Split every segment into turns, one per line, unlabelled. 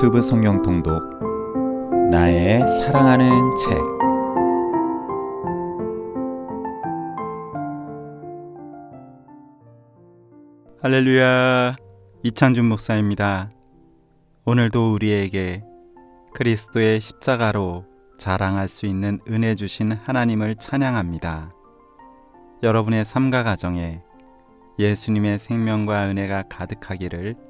유튜브 성경 통독 나의 사랑하는 책 할렐루야 이창준 목사입니다. 오늘도 우리에게 그리스도의 십자가로 자랑할 수 있는 은혜 주신 하나님을 찬양합니다. 여러분의 삶과 가정에 예수님의 생명과 은혜가 가득하기를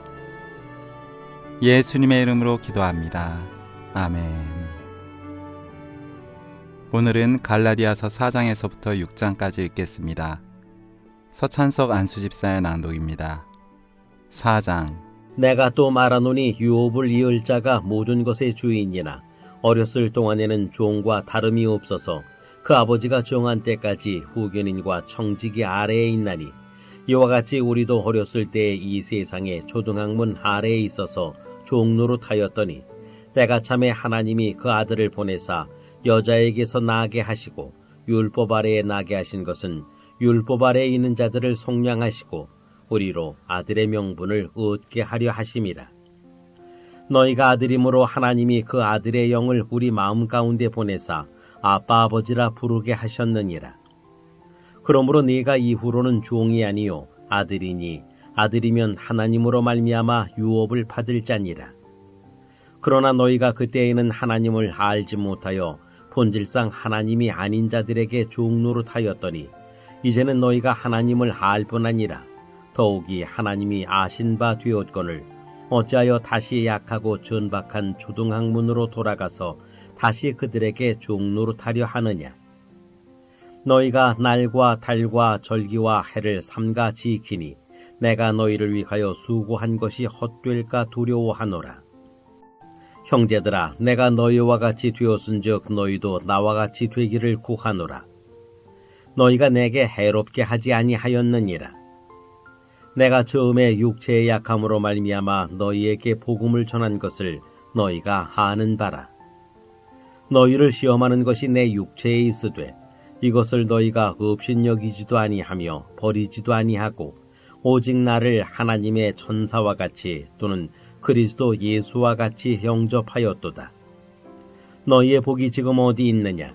예수님의 이름으로 기도합니다. 아멘. 오늘은 갈라디아서 4장에서부터 6장까지 읽겠습니다. 서찬석 안수집사의 낭독입니다. 4장
내가 또 말하노니 유업을 이을 자가 모든 것의 주인이나 어렸을 동안에는 종과 다름이 없어서 그 아버지가 정한 때까지 후견인과 청지기 아래에 있나니 이와 같이 우리도 어렸을 때 이 세상의 초등학문 아래에 있어서 종노릇하였더니 때가 참에 하나님이 그 아들을 보내사 여자에게서 나게 하시고 율법 아래에 나게 하신 것은 율법 아래에 있는 자들을 속량하시고 우리로 아들의 명분을 얻게 하려 하심이라. 너희가 아들이므로 하나님이 그 아들의 영을 우리 마음 가운데 보내사 아빠 아버지라 부르게 하셨느니라. 그러므로 네가 이후로는 종이 아니요 아들이니 아들이면 하나님으로 말미암아 유업을 받을 자니라. 그러나 너희가 그때에는 하나님을 알지 못하여 본질상 하나님이 아닌 자들에게 종노릇하였더니 이제는 너희가 하나님을 알 뿐 아니라 더욱이 하나님이 아신 바 되었거늘 어찌하여 다시 약하고 전박한 초등학문으로 돌아가서 다시 그들에게 종노릇하려 하느냐 너희가 날과 달과 절기와 해를 삼가 지키니 내가 너희를 위하여 수고한 것이 헛될까 두려워하노라. 형제들아 내가 너희와 같이 되었은즉 너희도 나와 같이 되기를 구하노라. 너희가 내게 해롭게 하지 아니하였느니라. 내가 처음에 육체의 약함으로 말미암아 너희에게 복음을 전한 것을 너희가 아는 바라. 너희를 시험하는 것이 내 육체에 있으되 이것을 너희가 업신여기지도 아니하며 버리지도 아니하고 오직 나를 하나님의 천사와 같이 또는 그리스도 예수와 같이 영접하였도다. 너희의 복이 지금 어디 있느냐?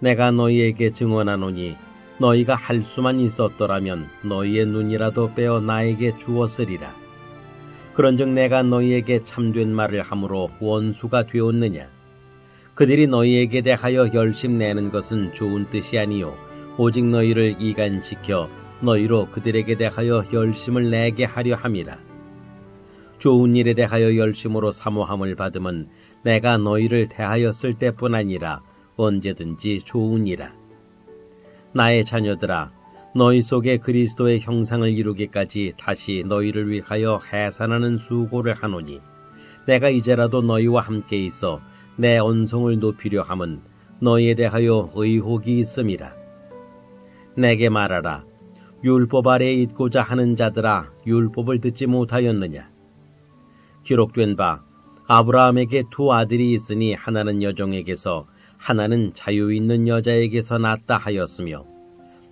내가 너희에게 증언하노니 너희가 할 수만 있었더라면 너희의 눈이라도 빼어 나에게 주었으리라. 그런즉 내가 너희에게 참된 말을 함으로 원수가 되었느냐? 그들이 너희에게 대하여 열심 내는 것은 좋은 뜻이 아니요 오직 너희를 이간시켜 너희로 그들에게 대하여 열심을 내게 하려 함이라. 좋은 일에 대하여 열심으로 사모함을 받으면 내가 너희를 대하였을 때뿐 아니라 언제든지 좋으니라. 나의 자녀들아, 너희 속에 그리스도의 형상을 이루기까지 다시 너희를 위하여 해산하는 수고를 하노니, 내가 이제라도 너희와 함께 있어 내 언성을 높이려 함은 너희에 대하여 의혹이 있음이라. 내게 말하라. 율법 아래에 있고자 하는 자들아, 율법을 듣지 못하였느냐? 기록된 바 아브라함에게 두 아들이 있으니 하나는 여종에게서 하나는 자유 있는 여자에게서 낳았다 하였으며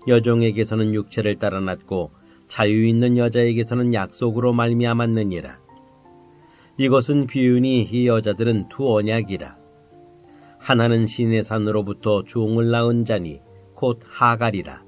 여종에게서는 육체를 따라 낳고 자유 있는 여자에게서는 약속으로 말미암았느니라. 이것은 비유니 이 여자들은 두 언약이라. 하나는 신의 산으로부터 종을 낳은 자니 곧 하갈이라.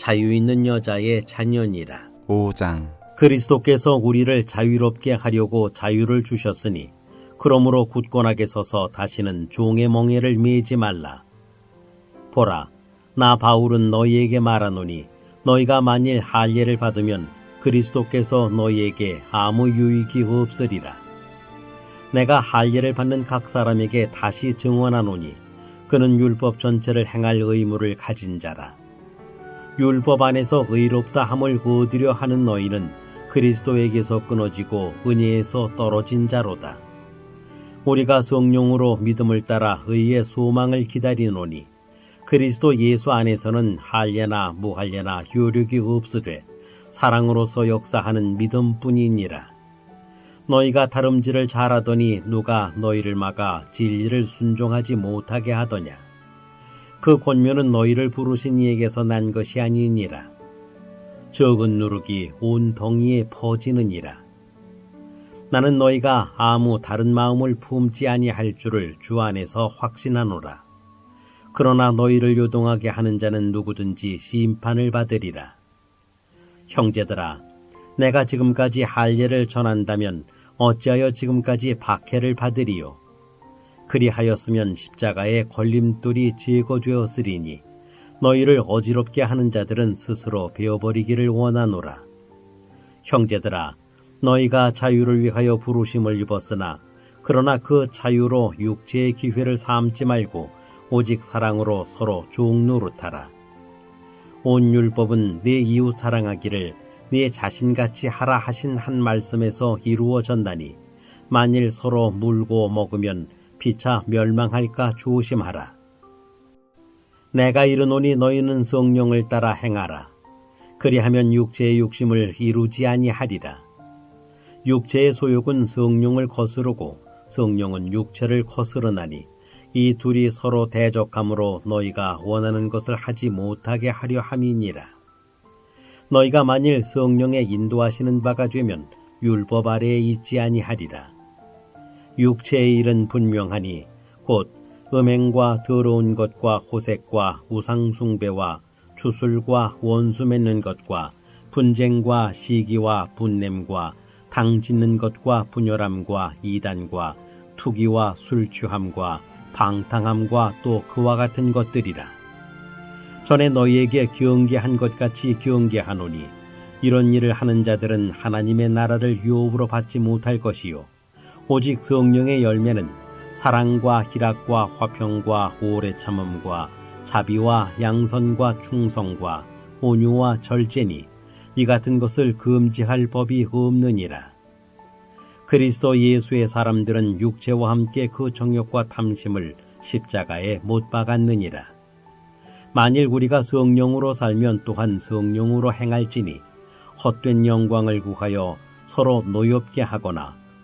자유 있는 여자의 자녀니라.
5장
그리스도께서 우리를 자유롭게 하려고 자유를 주셨으니 그러므로 굳건하게 서서 다시는 종의 멍에를 매지 말라. 보라, 나 바울은 너희에게 말하노니 너희가 만일 할례를 받으면 그리스도께서 너희에게 아무 유익이 없으리라. 내가 할례를 받는 각 사람에게 다시 증언하노니 그는 율법 전체를 행할 의무를 가진 자라. 율법 안에서 의롭다 함을 얻으려 하는 너희는 그리스도에게서 끊어지고 은혜에서 떨어진 자로다. 우리가 성령으로 믿음을 따라 의의 소망을 기다리노니 그리스도 예수 안에서는 할례나 무할례나 효력이 없으되 사랑으로서 역사하는 믿음뿐이니라. 너희가 다름질을 잘하더니 누가 너희를 막아 진리를 순종하지 못하게 하더냐. 그 권면은 너희를 부르신 이에게서 난 것이 아니니라. 적은 누룩이 온 덩이에 퍼지느니라. 나는 너희가 아무 다른 마음을 품지 아니할 줄을 주 안에서 확신하노라. 그러나 너희를 요동하게 하는 자는 누구든지 심판을 받으리라. 형제들아, 내가 지금까지 할례를 전한다면 어찌하여 지금까지 박해를 받으리요? 그리하였으면 십자가의 걸림돌이 제거되었으리니 너희를 어지럽게 하는 자들은 스스로 베어버리기를 원하노라. 형제들아, 너희가 자유를 위하여 부르심을 입었으나 그러나 그 자유로 육체의 기회를 삼지 말고 오직 사랑으로 서로 종노릇하라. 온 율법은 내 이웃 사랑하기를 네 자신같이 하라 하신 한 말씀에서 이루어졌나니 만일 서로 물고 먹으면 피차 멸망할까 조심하라. 내가 이르노니 너희는 성령을 따라 행하라. 그리하면 육체의 욕심을 이루지 아니하리라. 육체의 소욕은 성령을 거스르고 성령은 육체를 거스르나니 이 둘이 서로 대적함으로 너희가 원하는 것을 하지 못하게 하려 함이니라. 너희가 만일 성령의 인도하시는 바가 되면 율법 아래에 있지 아니하리라. 육체의 일은 분명하니 곧 음행과 더러운 것과 호색과 우상숭배와 추술과 원수 맺는 것과 분쟁과 시기와 분냄과 당 짓는 것과 분열함과 이단과 투기와 술 취함과 방탕함과 또 그와 같은 것들이라. 전에 너희에게 경계한 것 같이 경계하노니 이런 일을 하는 자들은 하나님의 나라를 유업으로 받지 못할 것이요 오직 성령의 열매는 사랑과 희락과 화평과 오래 참음과 자비와 양선과 충성과 온유와 절제니 이 같은 것을 금지할 법이 없느니라. 그리스도 예수의 사람들은 육체와 함께 그 정욕과 탐심을 십자가에 못 박았느니라. 만일 우리가 성령으로 살면 또한 성령으로 행할지니 헛된 영광을 구하여 서로 노엽게 하거나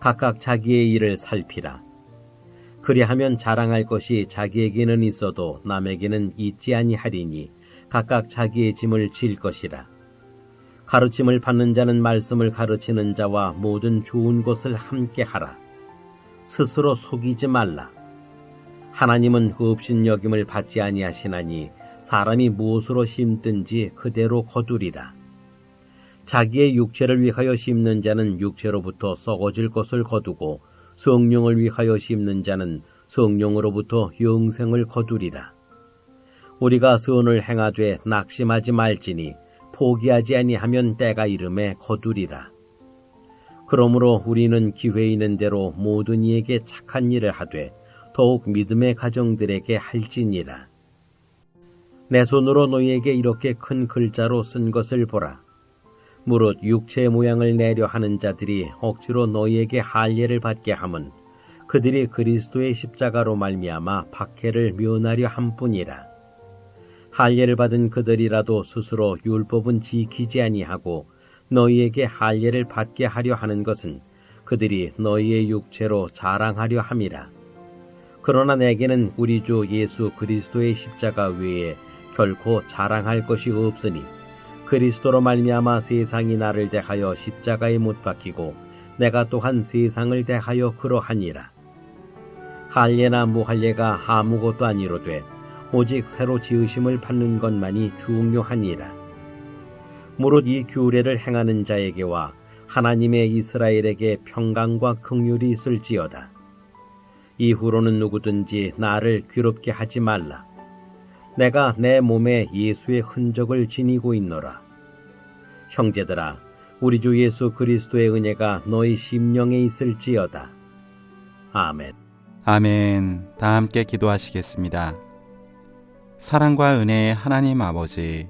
각각 자기의 일을 살피라. 그리하면 자랑할 것이 자기에게는 있어도 남에게는 있지 아니하리니 각각 자기의 짐을 질 것이라. 가르침을 받는 자는 말씀을 가르치는 자와 모든 좋은 것을 함께 하라. 스스로 속이지 말라. 하나님은 없인 여김을 받지 아니하시나니 사람이 무엇으로 심든지 그대로 거두리라. 자기의 육체를 위하여 심는 자는 육체로부터 썩어질 것을 거두고 성령을 위하여 심는 자는 성령으로부터 영생을 거두리라. 우리가 선을 행하되 낙심하지 말지니 포기하지 아니하면 때가 이름에 거두리라. 그러므로 우리는 기회 있는 대로 모든 이에게 착한 일을 하되 더욱 믿음의 가정들에게 할지니라. 내 손으로 너희에게 이렇게 큰 글자로 쓴 것을 보라. 무릇 육체 모양을 내려 하는 자들이 억지로 너희에게 할례를 받게 함은 그들이 그리스도의 십자가로 말미암아 박해를 면하려 함뿐이라. 할례를 받은 그들이라도 스스로 율법은 지키지 아니하고 너희에게 할례를 받게 하려 하는 것은 그들이 너희의 육체로 자랑하려 함이라. 그러나 내게는 우리 주 예수 그리스도의 십자가 외에 결코 자랑할 것이 없으니 그리스도로 말미암아 세상이 나를 대하여 십자가에 못 박히고 내가 또한 세상을 대하여 그러하니라. 할례나 무할례가 아무것도 아니로되 오직 새로 지으심을 받는 것만이 중요하니라. 무릇 이 규례를 행하는 자에게와 하나님의 이스라엘에게 평강과 긍휼이 있을지어다. 이후로는 누구든지 나를 괴롭게 하지 말라. 내가 내 몸에 예수의 흔적을 지니고 있노라. 형제들아, 우리 주 예수 그리스도의 은혜가 너희 심령에 있을지어다. 아멘.
아멘. 다 함께 기도하시겠습니다. 사랑과 은혜의 하나님 아버지,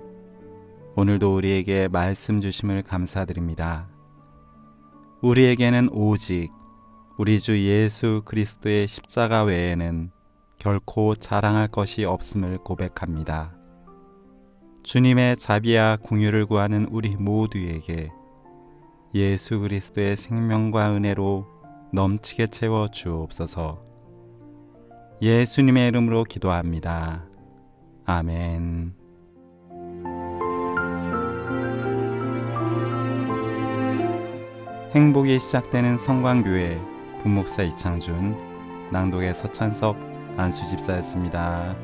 오늘도 우리에게 말씀 주심을 감사드립니다. 우리에게는 오직 우리 주 예수 그리스도의 십자가 외에는 결코 자랑할 것이 없음을 고백합니다. 주님의 자비와 궁유를 구하는 우리 모두에게 예수 그리스도의 생명과 은혜로 넘치게 채워 주옵소서. 예수님의 이름으로 기도합니다. 아멘. 행복이 시작되는 성광교회 부목사 이창준, 낭독의 서찬섭, 안수 집사였습니다.